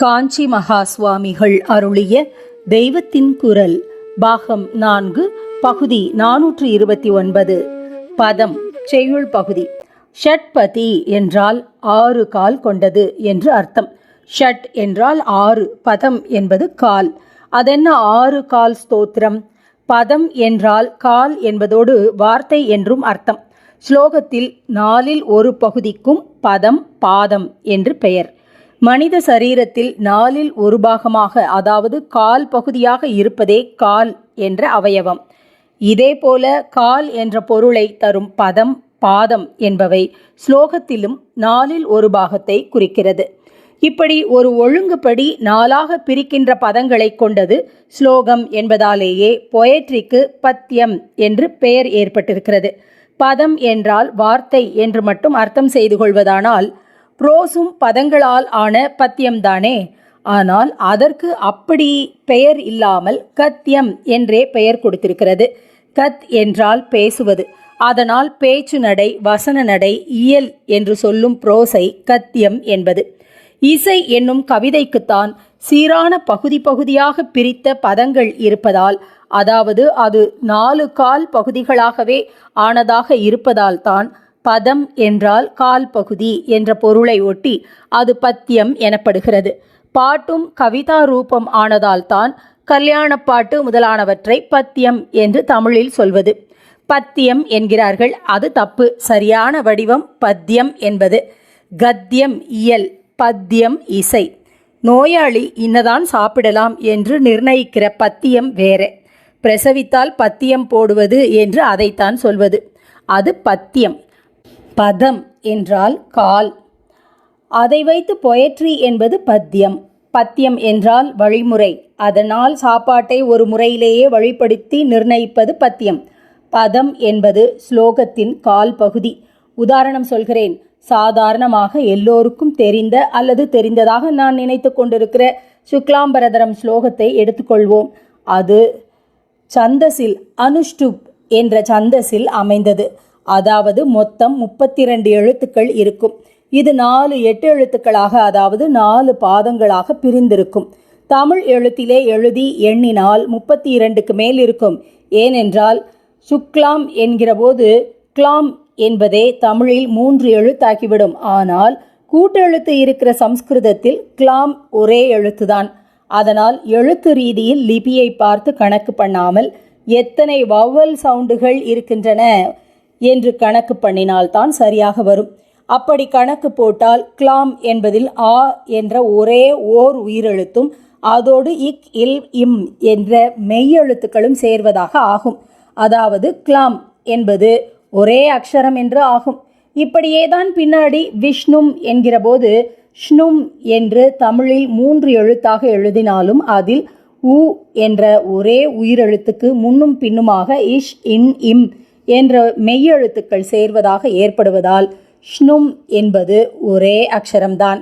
காஞ்சி மகா சுவாமிகள் அருளிய தெய்வத்தின் குரல் பாகம் நான்கு பகுதி நானூற்று இருபத்தி ஒன்பது. பதம் செய்யுள் பகுதி. ஷட்பதி என்றால் ஆறு கால் கொண்டது என்று அர்த்தம். ஷட் என்றால் ஆறு பதம் என்பது கால். அதென்ன ஆறு கால் ஸ்தோத்திரம்? பதம் என்றால் கால் என்பதோடு வார்த்தை என்றும் அர்த்தம். ஸ்லோகத்தில் நாலில் ஒரு பகுதிக்கும் பதம் பாதம் என்று பெயர். மனித சரீரத்தில் நாலில் ஒரு பாகமாக அதாவது கால் பகுதியாக இருப்பதே கால் என்ற அவயவம். இதேபோல கால் என்ற பொருளை தரும் பதம் பாதம் என்பவை ஸ்லோகத்திலும் நாலில் ஒரு பாகத்தை குறிக்கிறது. இப்படி ஒரு ஒழுங்குபடி நாளாக பிரிக்கின்ற பதங்களை கொண்டது ஸ்லோகம் என்பதாலேயே பொயட்ரிக்கு பத்தியம் என்று பெயர் ஏற்பட்டிருக்கிறது. பதம் என்றால் வார்த்தை என்று மட்டும் அர்த்தம் செய்து கொள்வதானால் புரோசும் பதங்களால் ஆன பத்தியம்தானே ஆனால் அதற்கு அப்படி பெயர் இல்லாமல் கத்தியம் என்றே பெயர் கொடுத்திருக்கிறது. கத் என்றால் பேசுவது. அதனால் பேச்சு நடை வசன நடை இயல் என்று சொல்லும் புரோசை கத்தியம் என்பது. இசை என்னும் கவிதைக்குத்தான் சீரான பகுதி பகுதியாக பிரித்த பதங்கள் இருப்பதால் அதாவது அது நாலு கால் பகுதிகளாகவே ஆனதாக இருப்பதால் தான் பதம் என்றால் கால் பகுதி என்ற பொருளை ஒட்டி அது பத்தியம் எனப்படுகிறது. பாட்டும் கவிதா ரூபம் ஆனதால் தான் கல்யாணப்பாட்டு முதலானவற்றை பத்தியம் என்று தமிழில் சொல்வது. பத்தியம் என்கிறார்கள். அது தப்பு. சரியான வடிவம் பத்தியம் என்பது. கத்தியம் இயல் பத்தியம் இசை. நோயாளி இன்னதான் சாப்பிடலாம் என்று நிர்ணயிக்கிற பத்தியம் வேற. பிரசவித்தால் பத்தியம் போடுவது என்று அதைத்தான் சொல்வது. அது பத்தியம். பதம் என்றால் கால். அதை வைத்து பொயட்ரி என்பது பத்தியம். பத்தியம் என்றால் வழிமுறை. அதனால் சாப்பாட்டை ஒரு முறையிலேயே வழிப்படுத்தி நிர்ணயிப்பது பத்தியம். பதம் என்பது ஸ்லோகத்தின் கால் பகுதி. உதாரணம் சொல்கிறேன். சாதாரணமாக எல்லோருக்கும் தெரிந்த அல்லது தெரிந்ததாக நான் நினைத்து கொண்டிருக்கிற சுக்லாம்பரதரம் ஸ்லோகத்தை எடுத்துக்கொள்வோம். அது சந்தஸில் அனுஷ்டுப் என்ற சந்தஸில் அமைந்தது. அதாவது மொத்தம் முப்பத்தி ரெண்டு எழுத்துக்கள் இருக்கும். இது நாலு எட்டு எழுத்துக்களாக அதாவது நாலு பாதங்களாக பிரிந்திருக்கும். தமிழ் எழுத்திலே எழுதி எண்ணினால் முப்பத்தி இரண்டுக்கு மேல் இருக்கும். ஏனென்றால் சுக்லாம் என்கிறபோது கிளாம் என்பதே தமிழில் மூன்று எழுத்தாக்கிவிடும் ஆனால் கூட்டெழுத்து இருக்கிற சம்ஸ்கிருதத்தில் கிளாம் ஒரே எழுத்துதான். அதனால் எழுத்து ரீதியில் லிபியை பார்த்து கணக்கு பண்ணாமல் எத்தனை வவ்வல் சவுண்டுகள் இருக்கின்றன என்று கணக்கு பண்ணினால்தான் சரியாக வரும். அப்படி கணக்கு போட்டால் கிளாம் என்பதில் ஆ என்ற ஒரே ஓர் உயிரெழுத்தும் அதோடு இக் இல் இம் என்ற மெய்யெழுத்துக்களும் சேர்வதாக ஆகும். அதாவது கிளாம் என்பது ஒரே அக்ஷரம் என்று ஆகும். இப்படியேதான் பின்னாடி விஷ்ணும் என்கிற போது ஷ்ணும் என்று தமிழில் மூன்று எழுத்தாக எழுதினாலும் அதில் உ என்ற ஒரே உயிரெழுத்துக்கு முன்னும் பின்னுமாக இஷ் இன் இம் என்ற மெய்யெழுத்துக்கள் சேர்வதாக ஏற்படுவதால் ஷ்ணும் என்பது ஒரே அக்ஷரம்தான்.